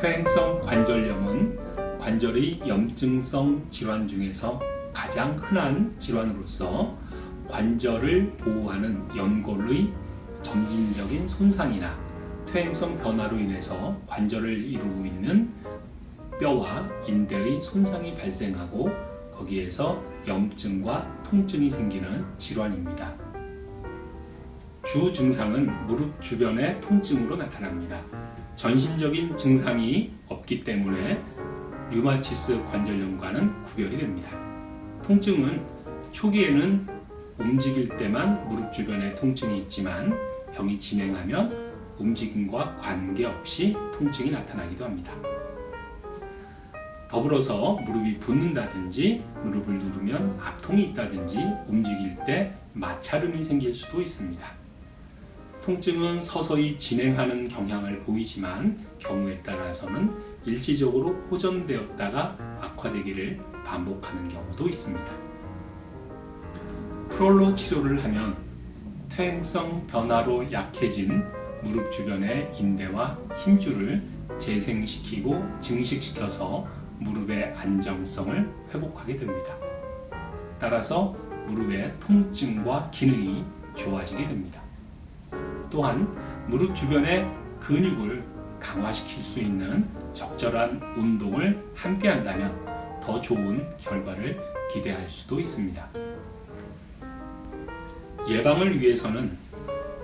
퇴행성 관절염은 관절의 염증성 질환 중에서 가장 흔한 질환으로서 관절을 보호하는 연골의 점진적인 손상이나 퇴행성 변화로 인해서 관절을 이루고 있는 뼈와 인대의 손상이 발생하고 거기에서 염증과 통증이 생기는 질환입니다. 주 증상은 무릎 주변의 통증으로 나타납니다. 전신적인 증상이 없기 때문에 류마티스 관절염과는 구별이 됩니다. 통증은 초기에는 움직일 때만 무릎 주변에 통증이 있지만 병이 진행하면 움직임과 관계없이 통증이 나타나기도 합니다. 더불어서 무릎이 붓는다든지 무릎을 누르면 압통이 있다든지 움직일 때 마찰음이 생길 수도 있습니다. 통증은 서서히 진행하는 경향을 보이지만 경우에 따라서는 일시적으로 호전되었다가 악화되기를 반복하는 경우도 있습니다. 프롤로 치료를 하면 퇴행성 변화로 약해진 무릎 주변의 인대와 힘줄을 재생시키고 증식시켜서 무릎의 안정성을 회복하게 됩니다. 따라서 무릎의 통증과 기능이 좋아지게 됩니다. 또한 무릎 주변의 근육을 강화시킬 수 있는 적절한 운동을 함께 한다면 더 좋은 결과를 기대할 수도 있습니다. 예방을 위해서는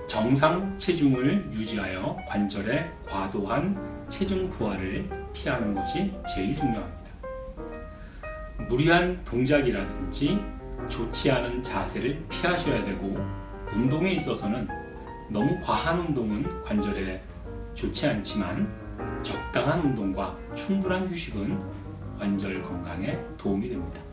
정상 체중을 유지하여 관절의 과도한 체중 부하를 피하는 것이 제일 중요합니다. 무리한 동작이라든지 좋지 않은 자세를 피하셔야 되고 운동에 있어서는 너무 과한 운동은 관절에 좋지 않지만 적당한 운동과 충분한 휴식은 관절 건강에 도움이 됩니다.